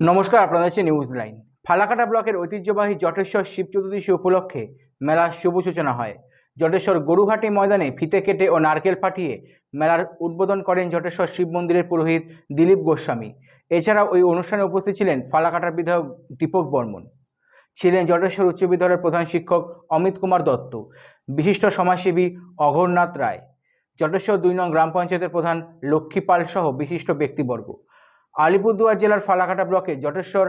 নমস্কার আপনাদের হচ্ছে নিউজ লাইন ফালাকাটা ব্লকের ঐতিহ্যবাহী জটেশ্বর শিব চতুর্দশী উপলক্ষে মেলার শুভ সূচনা হয়। জটেশ্বর গরুহাটি ময়দানে ফিতে কেটে ও নারকেল ফাটিয়ে মেলার উদ্বোধন করেন জটেশ্বর শিব মন্দিরের পুরোহিত দিলীপ গোস্বামী। এছাড়াও ওই অনুষ্ঠানে উপস্থিত ছিলেন ফালাকাটার বিধায়ক দীপক বর্মন। ছিলেন জটেশ্বর উচ্চ বিদ্যালয়ের প্রধান শিক্ষক অমিত কুমার দত্ত। বিশিষ্ট সমাজসেবী অঘরনাথ রায়। জটেশ্বর দুই নং গ্রাম পঞ্চায়েতের প্রধান লক্ষ্মী পাল সহ বিশিষ্ট ব্যক্তিবর্গ। আলিপুরদুয়ার জেলার ফালাকাটা ব্লকে জটেশ্বর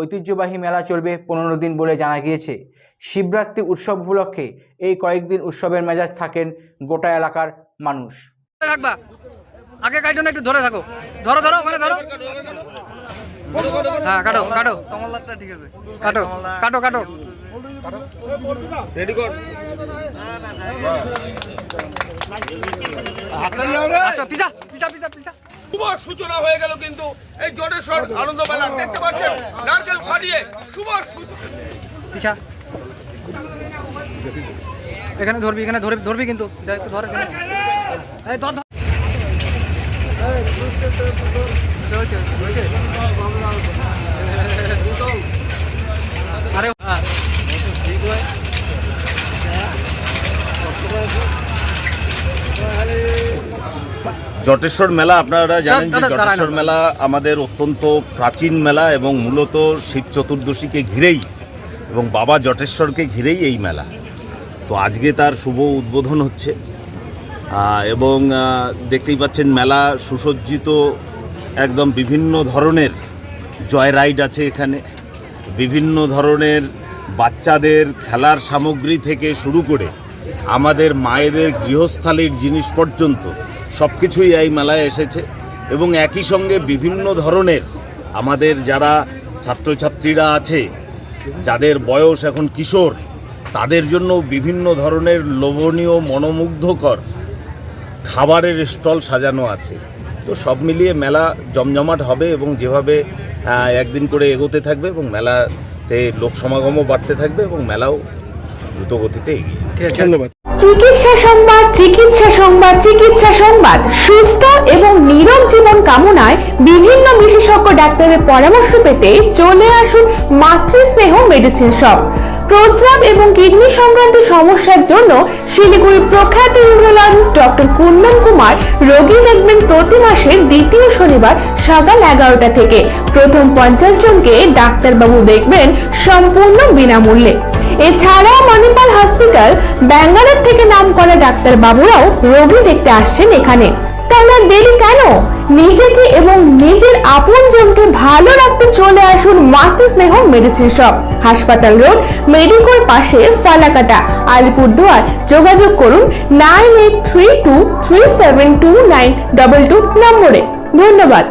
ঐতিহ্যবাহী মেলা চলবে পনেরো দিন বলে জানা গিয়েছে। শিবরাত্রি উৎসব উপলক্ষে এই কয়েকদিন উৎসবের মেজাজ থাকেন গোটা এলাকার মানুষ। থাকবা আগে কাটো না একটু ধরে থাকো। ধরো ধরো ওখানে ধরো। হ্যাঁ কাটো কাটো। কমলারটা ঠিক আছে কাটো। কাটো কাটো আসো পিজা পিজা পিজা পিজা। শুভ সূচনা হয়ে গেল কিন্তু। এই জটেশ্বর আনন্দ মেলা দেখতে পাচ্ছেন? নারকেল ফাটিয়ে শুভ এখানে ধরবি এখানে ধরবি ধরবি কিন্তু। ধর ধর ধর। জটেশ্বর মেলা আপনারা জানেন যে জটেশ্বর মেলা আমাদের অত্যন্ত প্রাচীন মেলা এবং মূলত শিব চতুর্দশীকে ঘিরেই এবং বাবা জটেশ্বরকে ঘিরেই এই মেলা। তো আজকে তার শুভ উদ্বোধন হচ্ছে। এবং দেখতেই পাচ্ছেন মেলা সুসজ্জিত একদম বিভিন্ন ধরনের জয় রাইড আছে এখানে। বিভিন্ন ধরনের বাচ্চাদের খেলার সামগ্রী থেকে শুরু করে আমাদের মায়েদের গৃহস্থালির জিনিস পর্যন্ত সব কিছুই এই মেলায় এসেছে এবং একই সঙ্গে বিভিন্ন ধরনের আমাদের যারা ছাত্রছাত্রীরা আছে, যাদের বয়স এখন কিশোর, তাদের জন্য বিভিন্ন ধরনের লোভনীয়, মনোমুগ্ধকর খাবারের স্টল সাজানো আছে। তো সব মিলিয়ে মেলা জমজমাট হবে এবং যেভাবে একদিন করে এগোতে থাকবে এবং মেলাতে লোক সমাগমও বাড়তে থাকবে এবং মেলাও দ্রুত গতিতে এগিয়ে ধন্যবাদ। চিকিৎসা সংবাদ চিকিৎসা সংবাদ চিকিৎসা সংবাদ। সুস্থ এবং নীরব জীবন কামনায় বিভিন্ন বিশেষজ্ঞ ডাক্তারের পরামর্শ পেতে চলে আসুন মাতৃস্নেহ মেডিসিন শপ। প্রস্রাব এবং কিডনি সংক্রান্ত সমস্যার জন্য শিলিগুড়ির প্রখ্যাত ইউরোলজিস্ট ডক্টর কুন্দন কুমার রোগী দেখবেন প্রতি মাসের দ্বিতীয় শনিবার সকাল এগারোটা থেকে। প্রথম পঞ্চাশ জনকে ডাক্তারবাবু দেখবেন সম্পূর্ণ বিনামূল্যে। এছাড়াও মণিপাল হসপিটাল ব্যাঙ্গালোর থেকে নাম করা ডাক্তার বাবুরাও রোগী দেখতে আসছেন এখানে। তাহলে দেরি কেন? নিজেকে এবং নিজের আপনজনকে ভালো রাখতে চলে আসুন মাতৃ স্নেহ মেডিসিন শপ। হাসপাতাল রোড, মেডিকোর পাশে ফালাকাটা, আলিপুরদুয়ার। যোগাযোগ করুন nine eight three two three seven two nine double two নম্বরে। ধন্যবাদ।